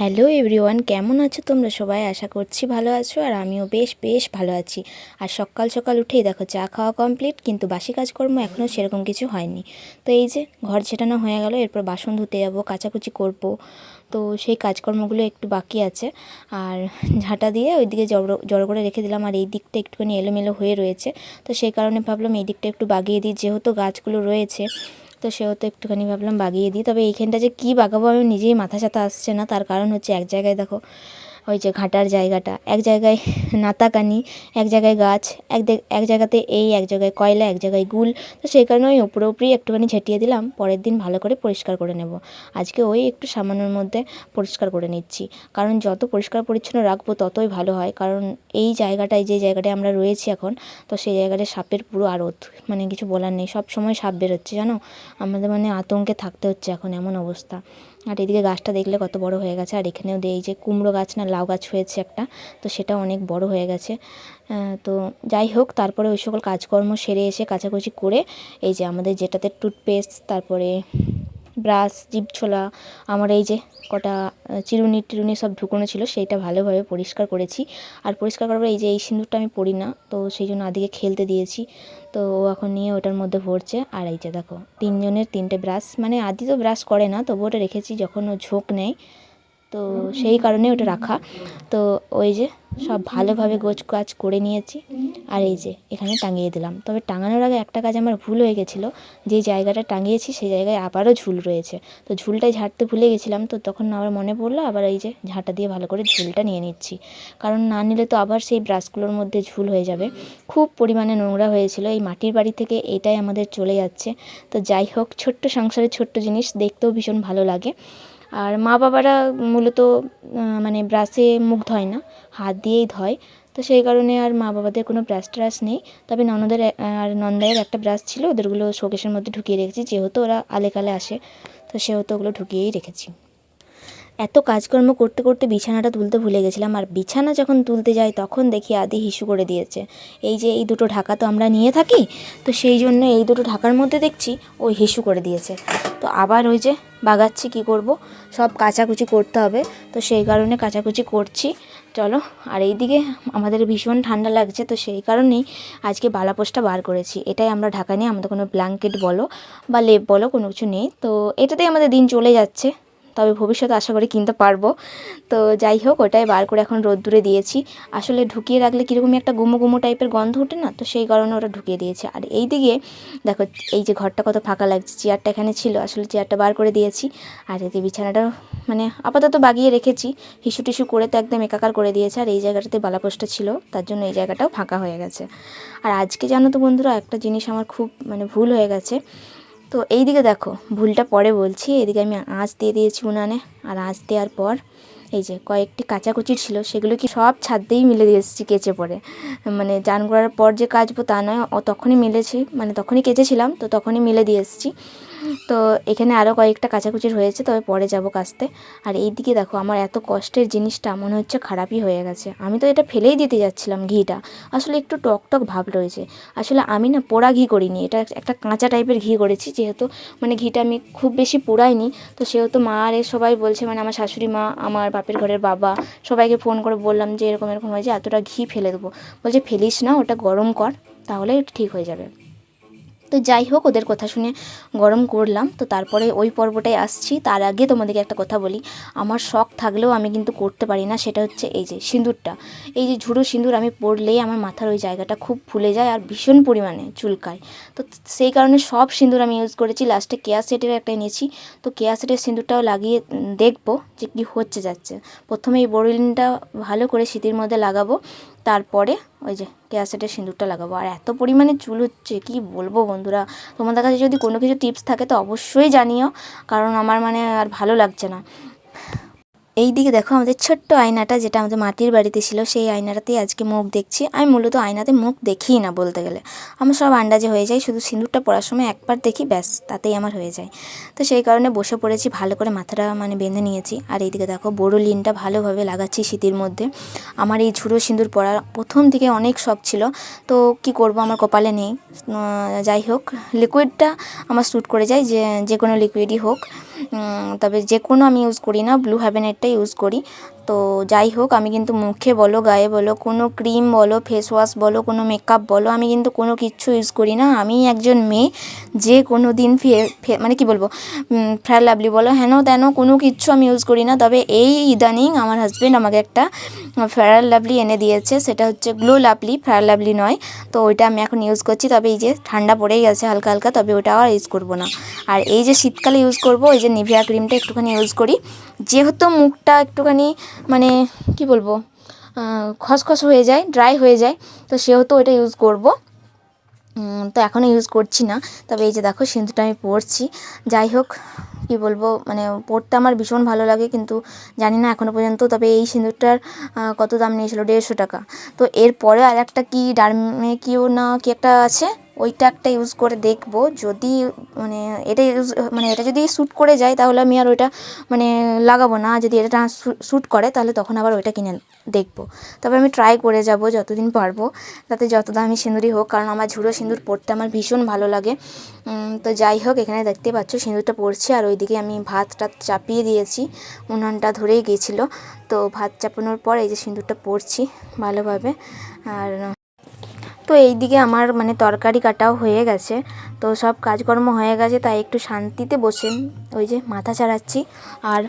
Hello everyone, কেমন আছো তোমরা সবাই? আশা করছি ভালো আছো আর আমিও বেশ বেশ ভালো আছি। আর সকাল সকাল উঠেই দেখো, চা খাওয়া কমপ্লিট কিন্তু বাসি কাজকর্ম এখনও সেরকম কিছু হয়নি। তো এই যে ঘর ছেটানো হয়ে গেল, এরপর বাসন ধুতে যাব, কাচাকুচি করব। তো সেই কাজকর্মগুলো একটু বাকি আছে। আর ঝাঁটা দিয়ে ওইদিকে জড়ো জড়ো করে রেখে দিলাম, আর এই দিকটা একটুখানি এলোমেলো হয়ে রয়েছে। তো সেই কারণে ভাবলাম এই দিকটা একটু বাগিয়ে দিই, যেহেতু গাছগুলো রয়েছে। তো সেহেতু একটুখানি ভাবলাম বাগিয়ে দিই। তবে এইখানটা যে কী বাগাবো আমি নিজেই মাথা সাথে আসছে না। তার কারণ হচ্ছে এক জায়গায় দেখো ওই যে ঘাটার জায়গাটা। এক জায়গায় নাতাকানি, এক জায়গায় গাছ, এক এক জায়গাতে এই, এক জায়গায় কয়লা, এক জায়গায় গুল। তো সেই কারণে ওই উপরে উপরেই একটুখানি ঝেঁটিয়ে দিলাম। পরের দিন ভালো করে পরিষ্কার করে নেব। আজকে ওই একটু সামান্যর মধ্যে পরিষ্কার করে নিচ্ছি। কারণ যত পরিষ্কার পরিচ্ছন্ন রাখব, ততই ভালো হয়। কারণ এই জায়গাটায়, যে জায়গাটায় আমরা রয়েছি এখন, তো সেই জায়গাটায় সাপের পুরো আড়ত। মানে কিছু বলার নেই। সব সময় সাপ বেরোচ্ছে, জানো? আমাদের মানে আতঙ্কে থাকতে হচ্ছে এখন এমন অবস্থা। আর এদিকে গাছটা দেখলে কত বড় হয়ে গেছে। আর এখানেও এই যে কুমড়ো গাছ না, লাউ গাছ হয়েছে একটা, তো সেটা অনেক বড় হয়ে গেছে। তো যাই হোক, তারপরে ওই সকল কাজকর্ম সেরে এসে কাছাকাছি করে, এই যে আমাদের যেটাতে টুথপেস্ট তারপরে ব্রাশ জিপ ছোলা, আমার এই যে কটা চিরুনি টিরুনি সব ঢুকোনো ছিল, সেইটা ভালোভাবে পরিষ্কার করেছি। আর পরিষ্কার করার পরে এই যে এই সিঁদুরটা আমি পরি না, তো সেই জন্য আদিকে খেলতে দিয়েছি। তো ও এখন নিয়ে ওটার মধ্যে ভরছে। আর এই যে দেখো, তিনজনের তিনটে ব্রাশ মানে আদি তো ব্রাশ করে না তবু ওটা রেখেছি যখন ও ঝোঁক নেয় তো সেই কারণে ওটা রাখা। তো ওই যে সব ভালোভাবে গোছ কাজ করে নিয়েছি আর এই যে এখানে টাঙিয়ে দিলাম। তবে টাঙানোর আগে একটা কাজ আমার ভুল হয়ে গেছিল। যে জায়গাটা টাঙিয়েছি সেই জায়গায় আবারও ঝুল রয়েছে। তো ঝুলটাই ঝাড়তে ভুলে গেছিলাম তো তখন আবার মনে পড়ল আবার এই যে ঝাঁটা দিয়ে ভালো করে ঝুলটা নিয়ে নিচ্ছি। কারণ না নিলে তো আবার সেই ব্রাশগুলোর মধ্যে ঝুল হয়ে যাবে। খুব পরিমাণে নোংরা হয়েছিল। এই মাটির বাড়ি থেকে এটাই আমাদের চলে যাচ্ছে। তো যাই হোক, ছোট্ট সংসারের ছোট্ট জিনিস দেখতেও ভীষণ ভালো লাগে। আর মা বাবারা মূলত মানে ব্রাশে মুখ ধয় না, হাত দিয়েই ধয়। তো সেই কারণে আর মা বাবাদের কোনো ব্রাশ ট্রাশ নেই। তবে ননদের আর নন্দায়ের একটা ব্রাশ ছিল, ওদেরগুলো শোকেশের মধ্যে ঢুকিয়ে রেখেছি, যেহেতু ওরা আলেকালে আসে, তো সেহেতু ওগুলো ঢুকিয়েই রেখেছি। এত কাজকর্ম করতে করতে বিছানাটা তুলতে ভুলে গেছিলাম, আর বিছানা যখন তুলতে যাই তখন দেখি আদি হিসু করে দিয়েছে। এই যে এই দুটো ঢাকা তো আমরা নিয়ে থাকি, তো সেই জন্য এই দুটো ঢাকার মধ্যে দেখছি ওই হিসু করে দিয়েছে। তো আবার ওই যে বাগাচ্ছি, কি করব? সব কাচাকুচি করতে হবে, তো সেই কারণে কাচাকুচি করছি। চলো, আর এইদিকে আমাদের ভীষণ ঠান্ডা লাগছে, তো সেই কারণেই আজকে বালাপোষটা বার করেছি। এটাই আমরা ঢাকা নিয়ে আমাদের কোনো ব্ল্যাঙ্কেট বলো বা লেপ বলো কোনো কিছু নেই, তো এটাতেই আমাদের দিন চলে যাচ্ছে। তবে ভবিষ্যতে আশা করি কিনতে পারব। তো যাই হোক, ওটাই বার করে এখন রোদ্দুরে দিয়েছি। আসলে ঢুকিয়ে রাখলে কীরকমই একটা গুমো গুমো টাইপের গন্ধ ওঠে না? তো সেই কারণে ওটা ঢুকিয়ে দিয়েছে। আর এই দিকে দেখো, এই যে ঘরটা কত ফাঁকা লাগছে, চেয়ারটা এখানে ছিল। আসলে চেয়ারটা বার করে দিয়েছি। আর এতে বিছানাটা মানে আপাতত বাগিয়ে রেখেছি। হিসু টিসু করে তো একদম একাকার করে দিয়েছে। আর এই জায়গাটাতে বালাপোস্টটা ছিল, তার জন্য এই জায়গাটাও ফাঁকা হয়ে গেছে। আর আজকে জানো তো বন্ধুরা, একটা জিনিস আমার খুব মানে ভুল হয়ে গেছে। তো এই দিকে দেখো, ভুলটা পরে বলছি। এদিকে আমি আঁচ দিয়ে দিয়েছি উনানে, আর আঁচ দেওয়ার পর এই যে কয়েকটি কাচাকুচির ছিল, সেগুলো কি সব ছাদ দিয়েই মিলে দিয়ে এসেছি কেচে পরে মানে চান করার পর যে কাচবো তা নয় তখনই মিলেছি মানে তখনই কেচেছিলাম, তো তখনই মিলে দিয়ে এসেছি। তো এখানে আরও কয়েকটা কাচাকুচির হয়েছে তবে পরে যাব কাচতে। আর এই দিকে দেখো, আমার এত কষ্টের জিনিসটা মনে হচ্ছে খারাপই হয়ে গেছে। আমি তো এটা ফেলেই দিতে যাচ্ছিলাম ঘিটা। আসলে একটু টক টক ভাব রয়েছে। আসলে আমি না পোড়া ঘি করিনি, এটা একটা কাঁচা টাইপের ঘি করেছি, যেহেতু মানে ঘিটা আমি খুব বেশি পোড়াইনি। তো সেহেতু মা আর সবাই বলছে মানে আমার শাশুড়ি মা, আমার বাপের ঘরের বাবা, সবাইকে ফোন করে বললাম যে এরকম এরকম হয়েছে, এতটা ঘি ফেলে দেবো। বলছে, ফেলিস না, ওটা গরম কর, তাহলে ঠিক হয়ে যাবে। তো যাই হোক, ওদের কথা শুনে গরম করলাম। তো তারপরে ওই পর্বটাই আসছি। তার আগে তোমাদেরকে একটা কথা বলি। আমার শখ থাকলেও আমি কিন্তু করতে পারি না। সেটা হচ্ছে এই যে সিঁদুরটা। এই যে ঝুড়ো সিঁদুর আমি পরলেই আমার মাথার ওই জায়গাটা খুব ফুলে যায় আর ভীষণ পরিমাণে চুলকায়। তো সেই কারণে সব সিঁদুর আমি ইউজ করেছি। লাস্টে কেয়া সেটের একটা এনেছি। তো কেয়া সেটের সিঁদুরটাও লাগিয়ে দেখব যে কী হচ্ছে যাচ্ছে। প্রথমে এই বোরিনটা ভালো করে শীতের মধ্যে লাগাবো। তারপরে ওই যে ক্যাসেটের সিঁদুরটা লাগাবো। আর এত পরিমাণে চুল হচ্ছে, কি বলব বন্ধুরা? তোমাদের কাছে যদি কোনো কিছু টিপস থাকে তো অবশ্যই জানিও, কারণ আমার মানে আর ভালো লাগছে না। এই দিকে দেখো আমাদের ছোট্ট আয়নাটা যেটা আমাদের মাটির বাড়িতে ছিল, সেই আয়নাটাতেই আজকে মুখ দেখছি। আমি মূলত আয়নাতে মুখ দেখি না বলতে গেলে। আমার সব আন্দাজে হয়ে যায়, শুধু সিঁদুরটা পড়ার সময় একবার দেখি, ব্যাস, তাতেই আমার হয়ে যায়। তো সেই কারণে বসে পড়েছি, ভালো করে মাথাটা মানে বেঁধে নিয়েছি। আর এইদিকে দেখো বড়ো লিনটা ভালোভাবে লাগাচ্ছি শীতের মধ্যে। আমার এই ঝুড়ো সিঁদুর পরার প্রথম থেকে অনেক শখ ছিল। তো কি করব, আমার কপালে নেই। যাই হোক লিকুইডটা আমার স্যুট করে যায়, যে যে কোনো লিকুইডই হোক। তবে যে কোনো আমি ইউজ করি না ব্লু হ্যাভেনেরটা ইউজ করি। তো যাই হোক, আমি কিন্তু মুখে বলো, গায়ে বলো, কোনো ক্রিম বলো ফেস ওয়াশ বলো, কোনো মেকআপ বলো, আমি কিন্তু কোনো কিচ্ছু ইউজ করি না। আমি একজন মেয়ে, যে কোনো দিন মানে কি বলব ফেয়ার লাভলি বলো, হেন তেন কোনো কিচ্ছু আমি ইউজ করি না। তবে এই ইদানিং আমার হাজব্যান্ড আমাকে একটা ফেয়ার লাভলি এনে দিয়েছে, সেটা হচ্ছে গ্লো লাভলি ফেয়ার লাভলি নয়। তো ওইটা আমি এখন ইউজ করছি, তবে এই যে ঠান্ডা পড়েই গেছে হালকা হালকা, তবে ওটা আর ইউজ করব না। আর এই যে শীতকালে ইউজ করব, এই যে নিভিয়া ক্রিমটা একটুখানি ইউজ করি, যেহেতু মুখটা একটুখানি মানে কি বলব খসখস হয়ে যায় ড্রাই হয়ে যায়। তো সেহেতু ওইটা ইউজ করব। তো এখনও ইউজ করছি না। তবে এই যে দেখো সিঁদুরটা আমি পরছি। যাই হোক, কি বলব মানে পরতে আমার ভীষণ ভালো লাগে, কিন্তু জানি না এখনও পর্যন্ত। তবে এই সিঁদুরটার কত দাম নিয়েছিল? দেড়শো টাকা। তো এরপরে আর একটা কি, ডার্মে কিও না কি একটা আছে? ওইটা একটা ইউজ করে দেখব। যদি মানে এটা ইউজ মানে এটা যদি শ্যুট করে যায়, তাহলে আমি আর ওইটা মানে লাগাবো না। যদি এটা শ্যুট করে, তাহলে তখন আবার ওইটা কিনে দেখব। তবে আমি ট্রাই করে যাব, যতদিন পারব। তাতে যত দামি সিঁদুরই হোক, কারণ আমার ঝুড়ো সিঁদুর পরতে আমার ভীষণ ভালো লাগে। তো যাই হোক, এখানে দেখতে পাচ্ছ, সিঁদুরটা পড়ছে আর ওইদিকে আমি ভাতটা চাপিয়ে দিয়েছি। উনানটা ধরেই গেছিল। তো ভাত চাপানোর পর এই যে সিঁদুরটা পড়ছি ভালোভাবে। আর তো এই দিকে আমার মানে তরকারি কাটাও হয়ে গেছে। তো সব কাজকর্ম হয়ে গেছে, তাই একটু শান্তিতে বসে ওই যে মাথা ছাড়াচ্ছি আর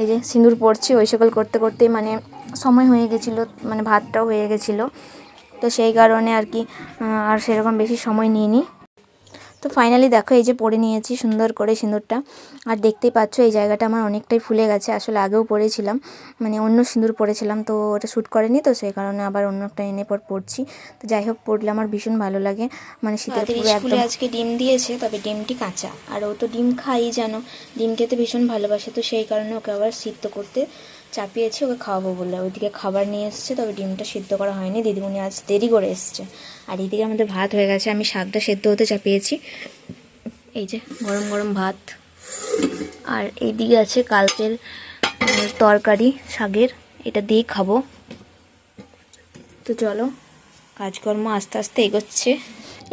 এই যে সিঁদুর পড়ছি, ওই সকল করতে করতে মানে সময় হয়ে গেছিল মানে ভাতটাও হয়ে গেছিল। তো সেই কারণে আর কি আর সেরকম বেশি সময় নিইনি। তো ফাইনালি দেখো এই যে পরে নিয়েছি সুন্দর করে সিঁদুরটা। আর দেখতেই পাচ্ছ এই জায়গাটা আমার অনেকটাই ফুলে গেছে। আসলে আগেও পরেছিলাম মানে অন্য সিঁদুর পরেছিলাম তো ওটা শ্যুট করেনি তো সেই কারণে আবার অন্য একটা এনে পর পড়ছি তো যাই হোক পড়লে আমার ভীষণ ভালো লাগে। মানে শীতের পুরো একদম আজকে ডিম দিয়েছে তবে ডিমটি কাঁচা। আর ও তো ডিম খাই জানো ডিম খেতে ভীষণ ভালোবাসে তো সেই কারণে ওকে আবার সিদ্ধ করতে চাপিয়েছি, ওকে খাওয়াবো বলে। ওইদিকে খাবার নিয়ে এসছে, তবে ডিমটা সিদ্ধ করা হয়নি। দিদিমণি আজ দেরি করে এসছে। আর এইদিকে আমাদের ভাত হয়ে গেছে। আমি শাকটা সেদ্ধ হতে চাপিয়েছি। এই যে, গরম গরম ভাত। আর এইদিকে আছে কালকের তরকারি, শাকের। এটা দিয়ে খাব। তো চলো, কাজকর্ম আস্তে আস্তে এগোচ্ছে।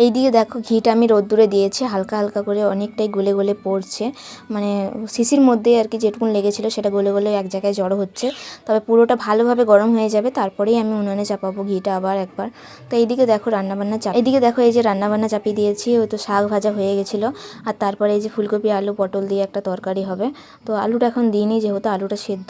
এইদিকে দেখো ঘিটা আমি রোদ্দুরে দিয়েছি, হালকা হালকা করে অনেকটাই গলে গলে পড়ছে। মানে শিশির মধ্যে আর কি যেটুকুন লেগেছিল সেটা গলে গলে এক জায়গায় জড়ো হচ্ছে। তবে পুরোটা ভালোভাবে গরম হয়ে যাবে, তারপরেই আমি উনানে চাপাবো ঘিটা আবার একবার। তো এইদিকে দেখো রান্নাবান্না চাপ এইদিকে দেখো এই যে রান্নাবান্না চাপিয়ে দিয়েছি ওই তো শাক ভাজা হয়ে গেছিল। আর তারপরে এই যে ফুলকপি, আলু, পটল দিয়ে একটা তরকারি হবে। তো আলুটা এখন দিইনি যেহেতু আলুটা সেদ্ধ।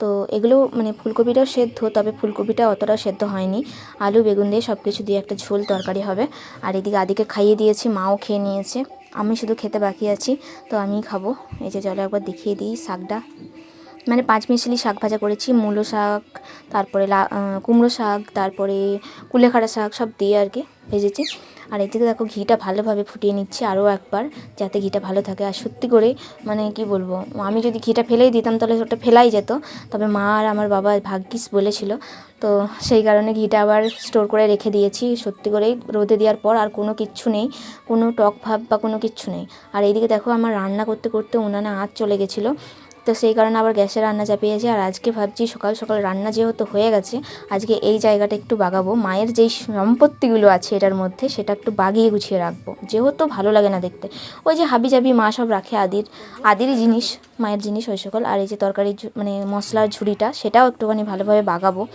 তো এগুলো মানে ফুলকপিটাও সেদ্ধ, তবে ফুলকপিটা অতটা সেদ্ধ হয়নি। আলু, বেগুন দিয়ে সব কিছু দিয়ে একটা ঝোল তরকারি হবে। আর এদিকে আদিকে খাইয়ে দিয়েছি, মাও খেয়ে নিয়েছে। আমি শুধু খেতে বাকি আছি, তো আমি খাব। এই যে জলে একবার দেখিয়ে দিই শাকটা। মানে পাঁচ মিশালি শাক ভাজা করেছি, মূলো শাক, তারপরে কুমড়ো শাক, তারপরে কুলেখাড়া শাক সব দিয়ে আর কি ভেজেছি। আর এদিকে দেখো ঘিটা ভালোভাবে ফুটিয়ে নিচ্ছি আরও একবার যাতে ঘিটা ভালো থাকে। আর সত্যি করে মানে কি বলব, আমি যদি ঘিটা ফেলেই দিতাম তাহলে ওটা ফেলাই যেত, তবে মা আর আমার বাবা ভাগ্যিস বলেছিল। তো সেই কারণে ঘিটা আবার স্টোর করে রেখে দিয়েছি। সত্যি করেই রোদে দেওয়ার পর আর কোনো কিচ্ছু নেই, কোনো টক ভাব বা কোনো কিচ্ছু নেই। আর এইদিকে দেখো আমার রান্না করতে করতে উনানে আঁচ চলে গেছিল। তো সেই কারণে আবার গ্যাসে রান্না চাপিয়েছি। আর আজকে ভাবছি সকাল সকাল রান্না যেহেতু হয়ে গেছে, আজকে এই জায়গাটা একটু বাগাবো। মায়ের যেই সম্পত্তিগুলো আছে এটার মধ্যে সেটা একটু বাগিয়ে গুছিয়ে রাখব। যেহেতু ভালো লাগে না দেখতে। ওই যে হাবি জাবি মা সব রাখে আদির, আদিরই জিনিস, মায়ের জিনিস ওই সকল। আর এই যে তরকারির ঝু- মানে মশলার ঝুড়িটা, সেটাও একটুখানি ভালোভাবে বাগাবো।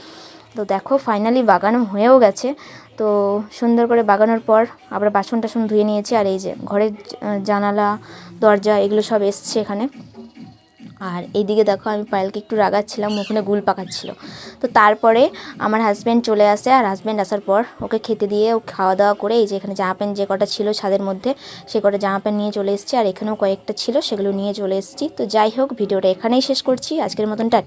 তো দেখো ফাইনালি বাগানো হয়েও গেছে। তো সুন্দর করে বাগানোর পর আবার বাসন টাসন ধুয়ে নিয়েছি। আর এই যে ঘরের জানালা, দরজা, এগুলো সব এসছে এখানে। আর এইদিকে দেখো আমি পায়েলকে একটু রাগাচ্ছিলাম ওখানে গুল পাকাচ্ছিল। তো তারপরে আমার হাজব্যান্ড চলে আসে, আর হাজব্যান্ড আসার পর ওকে খেতে দিয়ে ও খাওয়া দাওয়া করে এই যে এখানে জামা প্যান্ট যে কটা ছিল ছাদের মধ্যে, সে কটা জামা প্যান্ট নিয়ে চলে এসেছি। আর এখানেও কয়েকটা ছিল, সেগুলো নিয়ে চলে এসেছি। তো যাই হোক, ভিডিওটা এখানেই শেষ করছি। আজকের মতন টাটা